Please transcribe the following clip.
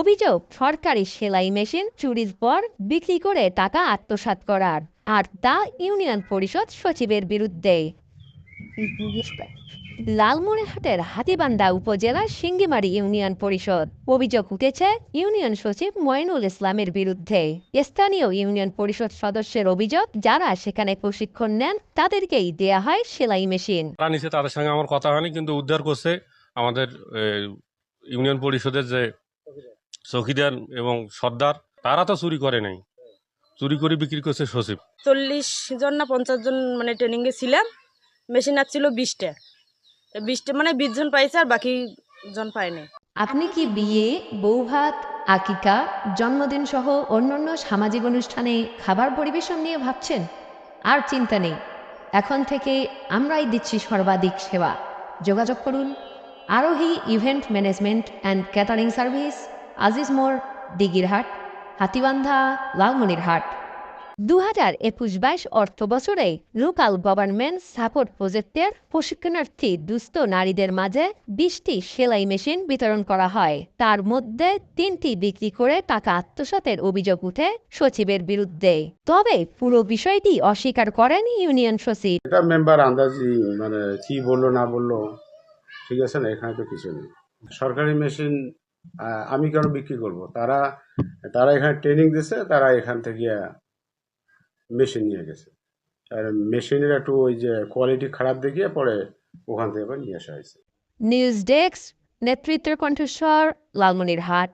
অভিযোগ, সরকারি সেলাই মেশিন, চুরির পর বিক্রি করে টাকা আত্মসাৎ করার। আর তা ইউনিয়ন পরিষদ সচিবের বিরুদ্ধে। লালমনিরহাটের হাতিবান্ধা উপজেলার সিঙ্গিমারি ইউনিয়ন পরিষদ। অভিযোগ উঠেছে, ইউনিয়ন সচিব ময়নুল ইসলামের বিরুদ্ধে। স্থানীয় ইউনিয়ন পরিষদ সদস্যের অভিযোগ, যারা সেখানে প্রশিক্ষণ নেন, তাদেরকেই দেয়া হয় সেলাই মেশিন। তাদের সঙ্গে আমার কথা হয়নি, কিন্তু উদ্ধার করছে আমাদের ইউনিয়ন পরিষদের যে চৌকিদার এবং সর্দার তারা তো চুরি করে নাই। চুরি করে বিক্রি করছে সচিব। চল্লিশ জন না পঞ্চাশ জন মানে ট্রেনিংয়ে ছিলাম। মেশিন ছিল বিশটা। বিশটা মানে বিশ জন পাইছে আর বাকি জন পায়নি। আপনি কি বিয়ে বৌভাত আকিকা জন্মদিন সহ অন্যান্য সামাজিক অনুষ্ঠানে খাবার পরিবেশন নিয়ে ভাবছেন? আর চিন্তা নেই। এখন থেকে আমরাই দিচ্ছি সর্বাধিক সেবা। যোগাযোগ করুন। Arohi event management and catering service Aziz মোড় দিগিরহাট হাতিবান্ধা লালমনিরহাট দু হাজার একুশ বাইশ অর্থ বছরে লোকাল গভর্নমেন্ট সাপোর্ট প্রজেক্টের প্রশিক্ষণার্থী দুস্থ নারীদের মাঝে বিশটি সেলাই মেশিন বিতরণ করা হয়। তার মধ্যে তিনটি বিক্রি করে টাকা আত্মসাতের অভিযোগ উঠে সচিবের বিরুদ্ধে। তবে পুরো বিষয়টি অস্বীকার করেন ইউনিয়ন সচিব। এটা মেম্বার আন্দাজি মানে কি বলল না বলল, ঠিক আছে না, এখানে তো কিছু নেই। সরকারি মেশিন আমি কেন বিক্রি করব? তারা তারা এখানে ট্রেনিং দিছে, তারা এখান থেকে মেশিন নিয়ে গেছে। আর মেশিনের একটু ওই যে কোয়ালিটি খারাপ দেখিয়ে পরে ওখান থেকে আবার নিয়ে আসা হয়েছে। নিউজ ডেস্ক নেতৃত্বের কণ্ঠস্বর, লালমনিরহাট।